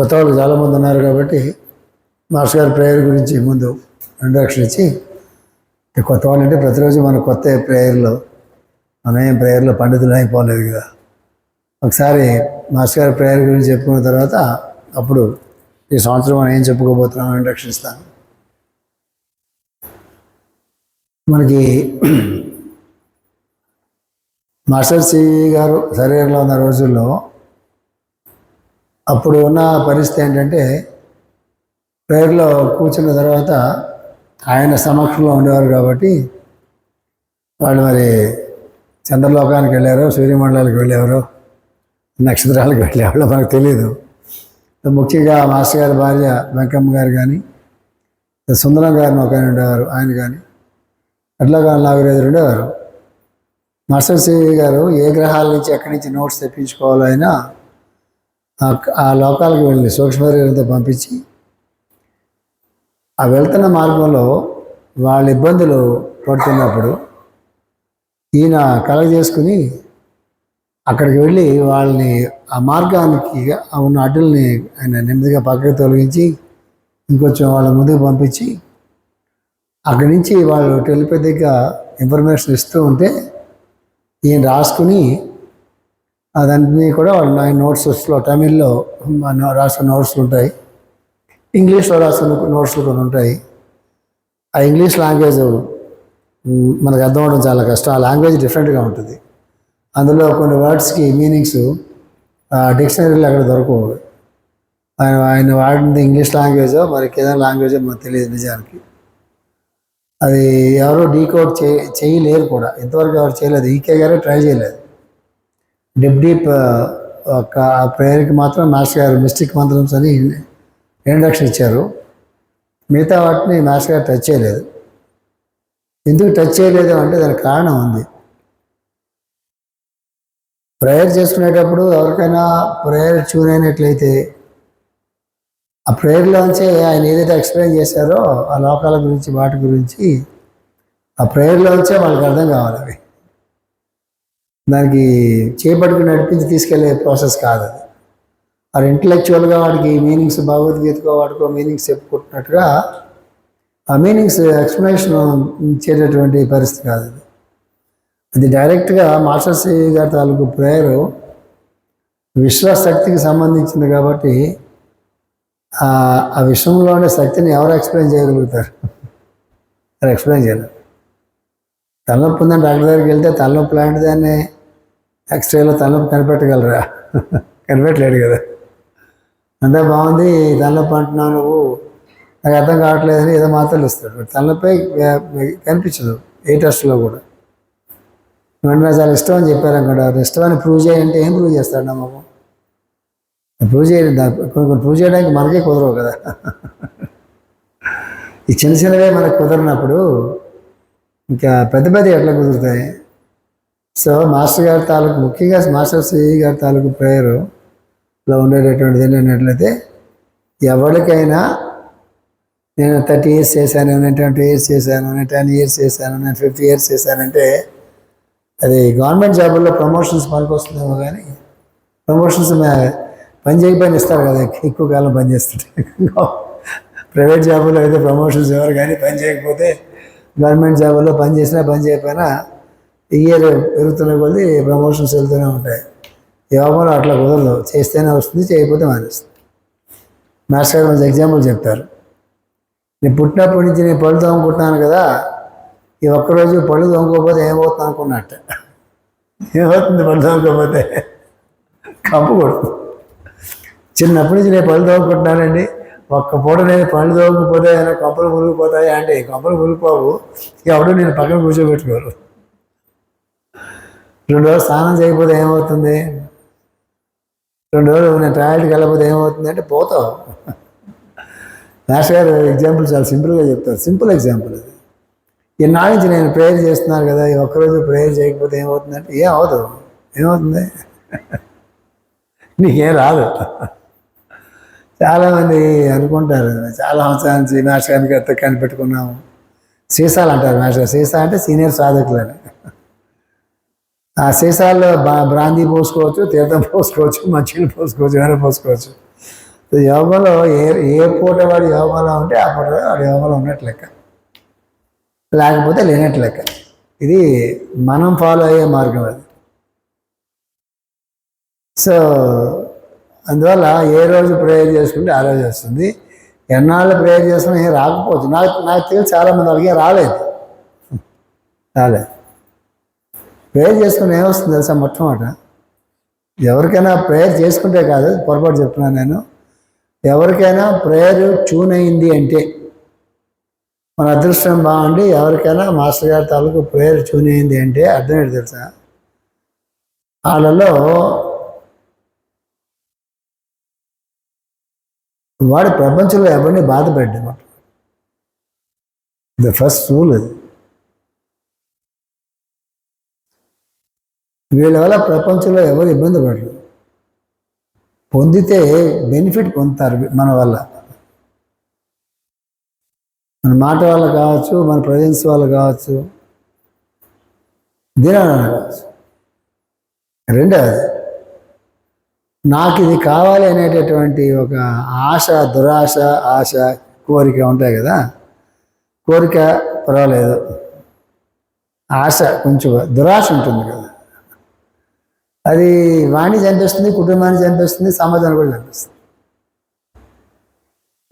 కొత్త వాళ్ళు చాలామంది ఉన్నారు కాబట్టి మాస్టర్ గారి ప్రేయర్ గురించి ముందు ఇంట్రడక్షన్ ఇచ్చి కొత్త వాళ్ళు అంటే ప్రతిరోజు మన కొత్త ప్రేయర్లో మనం ఏం ప్రేయర్లో పండితులు అయిపోలేదు కదా. ఒకసారి మాస్టర్ గారి ప్రేయర్ గురించి చెప్పుకున్న తర్వాత అప్పుడు ఈ సంవత్సరం మనం ఏం చెప్పుకోబోతున్నాం ఇంట్రడక్షన్ ఇస్తాను. మనకి మాస్టర్ సి గారు శరీరంలో ఉన్న రోజుల్లో అప్పుడు ఉన్న పరిస్థితి ఏంటంటే ప్రేయర్లో కూర్చున్న తర్వాత ఆయన సమక్షంలో ఉండేవారు కాబట్టి వాళ్ళు మరి చంద్రలోకానికి వెళ్ళారో సూర్యమండలానికి వెళ్ళేవారో నక్షత్రాలకు వెళ్ళేవాళ్ళు మనకు తెలియదు ముఖ్యంగా మాస్టర్ గారి భార్య వెంకమ్మ గారు కానీ సుందరం గారిని ఒక ఆయన ఉండేవారు ఆయన కానీ అట్లాగా నాగరాజు ఉండేవారు. మాస్టర్ శ్రీ గారు ఏ గ్రహాల నుంచి ఎక్కడి నుంచి నోట్స్ తెప్పించుకోవాలో అయినా ఆ- ఆ లోకాలకు వెళ్ళి సూక్ష్మశరీరంతో పంపించి ఆ వెళ్తున్న మార్గంలో వాళ్ళ ఇబ్బందులు పడుతున్నప్పుడు ఈయన కలగ చేసుకుని అక్కడికి వెళ్ళి వాళ్ళని ఆ మార్గానికి ఉన్న అడ్డుల్ని ఆయన నెమ్మదిగా పక్కకి తొలగించి ఇంకొంచెం వాళ్ళ ముందుకు పంపించి అక్కడి నుంచి వాళ్ళు టెలిపతిగా ఇన్ఫర్మేషన్ ఇస్తూ ఉంటే ఈయన రాసుకుని అదన్నీ కూడా వాళ్ళు నా నోట్స్లో తమిళ్ళో రాసిన నోట్స్లు ఉంటాయి. ఇంగ్లీష్లో రాసిన నోట్స్లు కొన్ని ఉంటాయి. ఆ ఇంగ్లీష్ లాంగ్వేజ్ మనకు అర్థం అవడం చాలా కష్టం. ఆ లాంగ్వేజ్ డిఫరెంట్గా ఉంటుంది. అందులో కొన్ని వర్డ్స్కి మీనింగ్స్ డిక్షనరీలో అక్కడ దొరకవు. ఆయన ఆయన వాడింది ఇంగ్లీష్ లాంగ్వేజో మరికి ఏదైనా లాంగ్వేజో మనకు తెలియదు నిజానికి. అది ఎవరు డీకోడ్ చే చేయలేరు కూడా. ఇంతవరకు ఎవరు చేయలేదు. ఈకే గారే ట్రై చేయలేదు. డిప్టీ డీప్ uh, ఒక ఆ ప్రేయర్కి మాత్రం మాస్టర్ గారు మిస్టిక్ మంత్రమ్స్ అని ఇంట్రడక్షన్ ఇచ్చారు. మిగతా వాటిని మాస్టర్ గారు టచ్ చేయలేదు. ఎందుకు టచ్ చేయలేదు అంటే దానికి కారణం ఉంది. ప్రేయర్ చేసుకునేటప్పుడు ఎవరికైనా ప్రేయర్ ట్యూన్ అయినట్లయితే ఆ ప్రేయర్లోంచే ఆయన ఏదైతే ఎక్స్ప్లెయిన్ చేశారో ఆ లోకాల గురించి వాటి గురించి ఆ ప్రేయర్లోంచే వాళ్ళకి అర్థం కావాలి అవి. దానికి చేపట్టుకుని నడిపించి తీసుకెళ్ళే ప్రాసెస్ కాదు అది. అది ఇంటలెక్చువల్గా వాడికి మీనింగ్స్ భగవద్గీతకో వాటికో మీనింగ్స్ చెప్పుకుంటున్నట్టుగా ఆ మీనింగ్స్ ఎక్స్ప్లెనేషన్ ఇచ్చేటటువంటి పరిస్థితి కాదు అది. అది డైరెక్ట్గా మాస్టర్ శ్రీ గారి తాలూకు ప్రేయరు విశ్వశక్తికి సంబంధించింది కాబట్టి ఆ విషయంలో ఉండే శక్తిని ఎవరు ఎక్స్ప్లెయిన్ చేయగలుగుతారు? ఎక్స్ప్లెయిన్ చేయలేరు. తలనొప్పి ఉందని డాక్టర్ దగ్గరికి వెళ్తే తలనొప్పి లాంటి దాన్ని ఎక్స్రేలో తలనొప్పి కనిపెట్టగలరా? కనిపెట్టలేడు కదా. అంతా బాగుంది తలనొప్పి అంటున్నావు నువ్వు. నాకు అర్థం కావట్లేదని ఏదో మాత్రలు ఇస్తాడు బట్ తలనొప్పి కనిపించదు ఏ టెస్ట్లో కూడా. నువ్వు నాకు చాలా ఇష్టం అని చెప్పారు అనుకుంటారు ఇష్టం అని ప్రూవ్ చేయంటే ఏం ప్రూవ్ చేస్తాడు మాకు ప్రూవ్ చేయలేదు దా- కొన్ని కొన్ని ప్రూవ్ చేయడానికి మనకే కుదరవు కదా. ఈ చిన్న చిన్నవే మనకు కుదరినప్పుడు ఇంకా పెద్ద పెద్ద ఎట్లా కుదురుతాయి? సో మాస్టర్ గారి తాలూకు ముఖ్యంగా మాస్టర్ శ్రీ గారి తాలూకు ప్రేయర్లో ఉండేటటువంటిది ఏంటంటే ఎవరికైనా నేను థర్టీ ఇయర్స్ చేశాను నేను ట్వంటీ ఇయర్స్ చేశాను నేను టెన్ ఇయర్స్ చేశాను నేను ఫిఫ్టీ ఇయర్స్ చేశానంటే అది గవర్నమెంట్ జాబుల్లో ప్రమోషన్స్ పనికి వస్తుందేమో కానీ ప్రమోషన్స్ పని చేయకపోయిన ఇస్తారు కదా ఎక్కువ కాలం పని చేస్తుంటే. ప్రైవేట్ జాబుల్లో అయితే ప్రమోషన్స్ ఎవరు కానీ పని చేయకపోతే గవర్నమెంట్ జాబుల్లో పని చేసినా పని చేయకపోయినా ఇయర్ పెరుగుతున్న కొద్దీ ప్రమోషన్స్ వెళ్తూనే ఉంటాయి. యోగంలో అట్లా కుదరదు. చేస్తేనే వస్తుంది చేయకపోతే మానేస్తుంది. మాస్టర్ గారు మంచి ఎగ్జాంపుల్ చెప్తారు నేను పుట్టినప్పటి నుంచి నేను పళ్ళు తోముకుంటున్నాను కదా ఈ ఒక్కరోజు పళ్ళు తోముకోకపోతే ఏమవుతుంది అనుకున్నట్ట. ఏమవుతుంది పళ్ళు తోముకోకపోతే? కంపు కొడుతుంది. చిన్నప్పటి నుంచి నేను పళ్ళు తోముకుంటున్నానండి. ఒక్క పూట నేను పళ్ళు తోముకుపోతే ఏమైనా కంపలు మురిగిపోతాయి అంటే కంపలు మురిగిపోవు ఎవడు నేను పక్కన కూర్చోబెట్టుకోరు. రెండు రోజులు స్నానం చేయకపోతే ఏమవుతుంది? రెండు రోజులు నేను టాయిలెట్కి వెళ్ళకపోతే ఏమవుతుంది అంటే పోతావు. మాస్టర్ గారు ఎగ్జాంపుల్ చాలా సింపుల్గా చెప్తారు. సింపుల్ ఎగ్జాంపుల్ అది. ఇన్నాళ్ళ నుంచి నేను ప్రేయర్ చేస్తున్నాను కదా ఈ ఒక్కరోజు ప్రేయర్ చేయకపోతే ఏమవుతుందంటే ఏం అవదు. ఏమవుతుంది? నీకేం రాదు. చాలామంది అనుకుంటారు చాలా సంవత్సరాల నుంచి మాస్టర్ గారికి కనిపెట్టుకున్నాము. సీసాలు అంటారు మాస్టర్ సీసా అంటే సీనియర్ సాధకులని ఆ సీసాల్లో బా బ్రాందీ పోసుకోవచ్చు తీర్థం పోసుకోవచ్చు మంచిని పోసుకోవచ్చు ఏమైనా పోసుకోవచ్చు. యోగంలో ఏ ఏ పూట వాడు యోగంలో ఉంటే ఆ పూట వాడు యోగంలో ఉన్నట్టు లెక్క. లేకపోతే లేనట్టు లెక్క. ఇది మనం ఫాలో అయ్యే మార్గం అది. సో అందువల్ల ఏ రోజు ప్రేయర్ చేసుకుంటే ఆ రోజు వస్తుంది. ఎన్నాళ్ళు ప్రేయర్ చేసుకుని ఏం రాకపోవచ్చు. నాకు నాకు తెలిసి చాలామంది వాళ్ళకి రాలేదు. రాలేదు. ప్రేయర్ చేసుకుని ఏమొస్తుంది తెలుసా? మొట్టమొదట ఎవరికైనా ప్రేయర్ చేసుకుంటే కాదు పొరపాటు చెప్తున్నాను నేను. ఎవరికైనా ప్రేయర్ ట్యూన్ అయింది అంటే మన అదృష్టం బాగుండి ఎవరికైనా మాస్టర్ గారి తాలూకు ప్రేయర్ ట్యూన్ అయింది అంటే అర్థం ఏంటి తెలుసా? వాళ్ళలో వాడు ప్రపంచంలో ఎవరిని బాధ ద ఫస్ట్ రూల్ అది వీళ్ళ వల్ల ప్రపంచంలో ఎవరు ఇబ్బంది పడరు. పొందితే బెనిఫిట్ పొందుతారు మన వల్ల. మన మాట వల్ల కావచ్చు మన ప్రజెన్స్ వల్ల కావచ్చు దీని కావచ్చు. రెండవది నాకు ఇది కావాలి అనేటటువంటి ఒక ఆశ దురాశ ఆశ కోరిక ఉంటాయి కదా. కోరిక పర్వాలేదు. ఆశ కొంచెం దురాశ ఉంటుంది కదా. అది వాణి చంపేస్తుంది కుటుంబాన్ని చంపేస్తుంది సమాజాన్ని కూడా చంపేస్తుంది.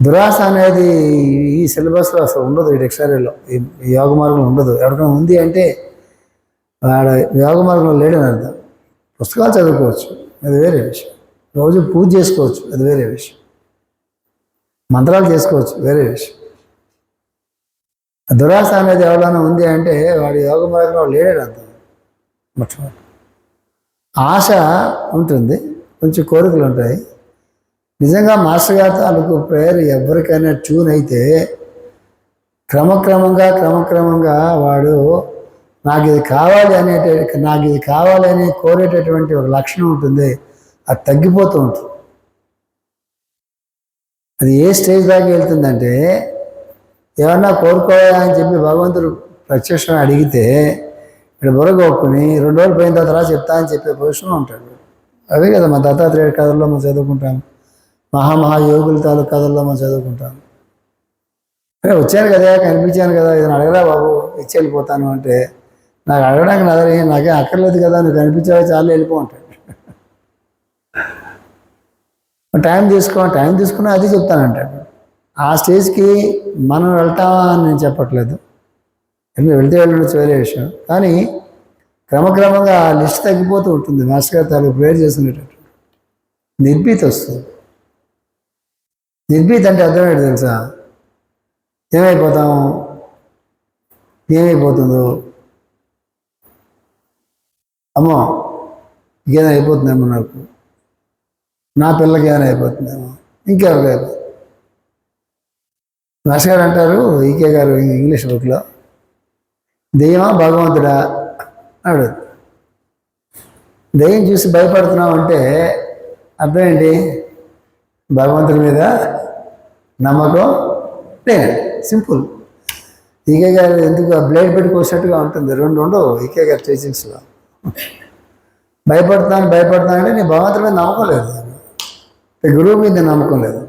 దురాశ అనేది ఈ సిలబస్లో అసలు ఉండదు ఈ డిక్షనరీలో. ఈ యోగ మార్గంలో ఉండదు. ఎవరికైనా ఉంది అంటే వాడ యోగ మార్గంలో లేడని అర్థం. పుస్తకాలు చదువుకోవచ్చు అది వేరే విషయం. రోజు పూజ చేసుకోవచ్చు అది వేరే విషయం. మంత్రాలు చేసుకోవచ్చు వేరే విషయం. దురాశ అనేది ఎవరైనా ఉంది అంటే వాడి యోగ మార్గంలో లేడని అర్థం. మొట్టమొదటి. ఆశ ఉంటుంది కొంచెం కోరికలు ఉంటాయి. నిజంగా మాస్టర్ గారి తాలూకు ప్రేయర్ ఎవరికైనా ట్యూన్ అయితే క్రమక్రమంగా క్రమక్రమంగా వాడు నాకు ఇది కావాలి అనేట నాకు ఇది కావాలి అని కోరేటటువంటి ఒక లక్షణం ఉంటుంది. అది తగ్గిపోతూ ఉంటుంది. అది ఏ స్టేజ్ దాకా వెళ్తుందంటే ఏమన్నా కోరుకోవాలని చెప్పి భగవంతుడు ప్రత్యక్షం అడిగితే ఇక్కడ బుర్రగొక్కుని రెండు రోజులు పోయిన తర్వాత చెప్తా అని చెప్పే పొజిషన్లో ఉంటాడు. అదే కదా మా దత్తాత్రేయుడి కథల్లో మనం చదువుకుంటాం. మహామహాయోగుల తాలూ కథల్లో మనం చదువుకుంటాం. అరే వచ్చాను కదా కనిపించాను కదా ఇది అడగరా బాబు? ఇచ్చి వెళ్ళిపోతాను అంటే నాకు అడగడానికి నగరే నాకేం అక్కర్లేదు కదా నువ్వు కనిపించావా చాలా వెళ్ళిపో అంటాడు. టైం తీసుకో టైం తీసుకున్నా అది చెప్తానంటాడు. ఆ స్టేజ్కి మనం వెళ్తామా అని నేను చెప్పట్లేదు. ఎందుకంటే వెళ్తే వెళ్ళడం వేరే విషయం. కానీ క్రమక్రమంగా ఆ లిస్ట్ తగ్గిపోతూ ఉంటుంది. మాస్టర్ గారు తాను ప్రేర్ చేసినట్టు నిర్భీత వస్తుంది. నిర్భీత అంటే అర్థమేంటి తెలుసా? ఏమైపోతాం? ఏమైపోతుందో? అమ్మో ఏదైనా అయిపోతుందేమో నాకు. నా పిల్లకి ఏమైనా అయిపోతుందేమో. ఇంకెవరికి అయిపోతుంది? మాస్టర్ గారు అంటారు ఈకే గారు ఇంగ్లీష్ బుక్లో దెయ్యమా భగవంతుడా? అడు దెయ్యం చూసి భయపడుతున్నావు అంటే అర్థం ఏంటి? భగవంతుడి మీద నమ్మకం లేదు. సింపుల్. ఈకే గారు ఎందుకు ఆ బ్లేడ్ పెట్టుకొచ్చినట్టుగా ఉంటుంది? రెండు ఉండవు ఈకే గారు టీచింగ్స్లో భయపడుతున్నాను భయపడుతున్నాను అంటే నేను భగవంతుడి మీద నమ్మకం లేదు. గురువు మీద నమ్మకం లేదు.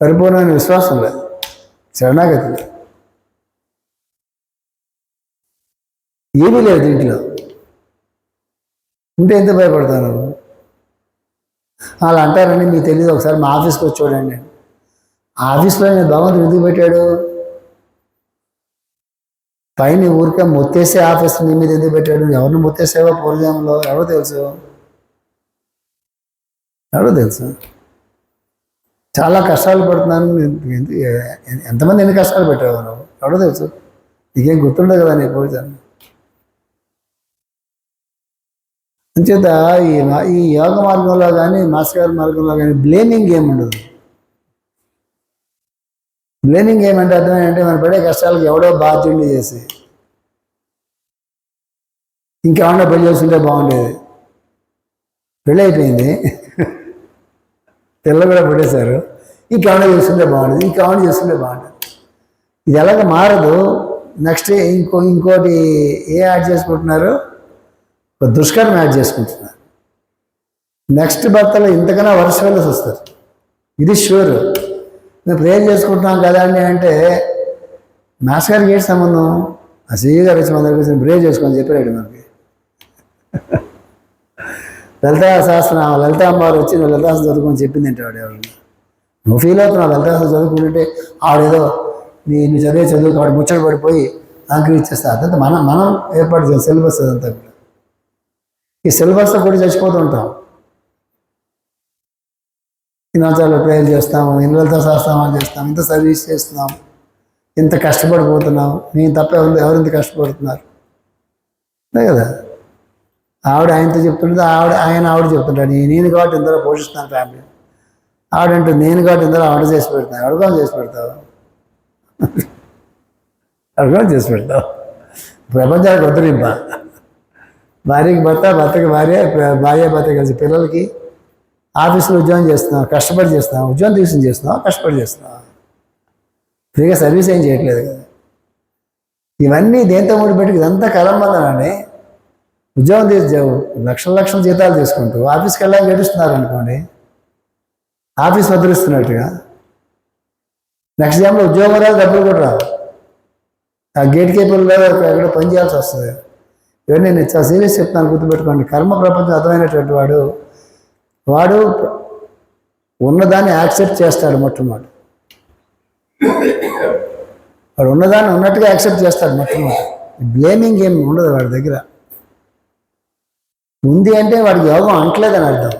పరిపూర్ణమైన విశ్వాసం లేదు. శరణాగతి లేదు. ఏమీ లేదు దీంట్లో ఉంటే ఎంత భయపడతాను వాళ్ళు అంటారని మీకు తెలియదు ఒకసారి మా ఆఫీస్కి వచ్చి చూడండి. ఆఫీస్లో నేను భగవంతుడు ఎందుకు పెట్టాడు? పైన ఊరికే మొత్తేసే ఆఫీస్ నీ మీద ఎందుకు పెట్టాడు? ఎవరిని మొత్తేసేవా పూర్వజంలో ఎవరో తెలుసు. ఎవరో తెలుసు. చాలా కష్టాలు పడుతున్నాను. ఎంతమంది ఎన్ని కష్టాలు పెట్టావు నువ్వు ఎవరో తెలుసు. నీకేం గుర్తుండదు కదా నీ పూర్వజన్మ? అంచేత ఈ ఈ యోగ మార్గంలో కానీ మాస్కర్ మార్గంలో కానీ బ్లేమింగ్ ఏమి ఉండదు. బ్లేమింగ్ ఏమంటే అర్థం ఏంటంటే మనం పడే కష్టాలకు ఎవడో బాధ్యుడిని చేసి. ఇంకేమన్నా పెళ్ళి చేస్తుంటే బాగుండేది. పెళ్ళి అయిపోయింది పిల్లలు కూడా పడేశారు. ఇంకేమన్నా చేస్తుంటే బాగుండేది. ఇంకేమన్నా చేస్తుంటే బాగుండేది. ఇది ఎలాగ మారదు. నెక్స్ట్ ఇంకో ఇంకోటి ఏ యాడ్ చేసుకుంటున్నారు? ఒక దుష్కర్మ యాడ్ చేసుకుంటున్నారు. నెక్స్ట్ భర్తలో ఇంతకన్నా వరుస వెళ్ళసి వస్తారు. ఇది షూర్ మేము ప్రేయర్ చేసుకుంటున్నాం కదా అని అంటే మాస్ గారికి ఏంటి సంబంధం? ఆ గారు వచ్చి మన దగ్గర కూర్చొని ప్రేయర్ చెప్పాడు మనకి. లలితా శాస్త్రం లలిత అమ్మవారు వచ్చి నువ్వు లలితా చదువుకొని చెప్పింది అంటే వాడు నువ్వు ఫీల్ అవుతున్నావు లలితా చదువుకుంటుంటే ఆవిడేదో నీ నువ్వు చదివే చదువు వాడు ముచ్చట పడిపోయి అంకరించేస్తా అదంతా మనం మనం ఏర్పాటు చేయాలి సిలబస్ అదంతా ఈ సిలబస్తో కూడా చచ్చిపోతూ ఉంటాం. దినాచారాలు ప్రేయర్ చేస్తాము ఇళ్ళతో శాస్త్రాలు చేస్తాం ఇంత సర్వీస్ చేస్తున్నాం ఇంత కష్టపడిపోతున్నాం నేను తప్ప ఎవరు ఎవరు ఇంత కష్టపడుతున్నారు? అంతే కదా? ఆవిడ ఆయనతో చెప్తుంటే ఆవిడ ఆయన ఆవిడ చెప్తుంటాడు నేను కాబట్టి ఇందులో పోషిస్తాను ఫ్యామిలీ ఆవిడంటే నేను కాబట్టి ఇంతలో ఆవిడ చేసి పెడతాను అడుగు చేసి పెడతావు? అడుగు చేసి పెడతావు? ప్రపంచానికి వద్దరింప భార్యకి భర్త భర్తకి భార్య భార్య భర్త కలిసి పిల్లలకి ఆఫీసులో ఉద్యోగం చేస్తున్నాం కష్టపడి చేస్తున్నాం ఉద్యోగం తీసుకుని చేస్తున్నాం కష్టపడి చేస్తున్నాం ఫ్రీగా సర్వీస్ ఏం చేయట్లేదు కదా. ఇవన్నీ దేంతో ముడిపెట్టి ఇదంతా కలంబంధనండి ఉద్యోగం తీసి లక్షల లక్షల జీతాలు తీసుకుంటూ ఆఫీస్కి వెళ్ళాలని గడుస్తున్నారు అనుకోండి. ఆఫీస్ వదిలిస్తున్నట్టుగా. నెక్స్ట్ టైంలో ఉద్యోగం రాదు డబ్బులు కూడా రావు. ఆ గేట్ కీపర్లో ఎక్కడ పని చేయాల్సి వస్తుంది. ఇవన్నీ నేను చాలా సీరియస్ చెప్తాను గుర్తుపెట్టుకోండి. కర్మ ప్రపంచం అర్థమైనటువంటి వాడు వాడు ఉన్నదాన్ని యాక్సెప్ట్ చేస్తాడు మొట్టమొదటి. వాడు ఉన్నదాన్ని ఉన్నట్టుగా యాక్సెప్ట్ చేస్తాడు మొట్టమొదటి. బ్లేమింగ్ ఏం ఉండదు వాడి దగ్గర. ఉంది అంటే వాడికి యోగం అంటలేదని అర్థం.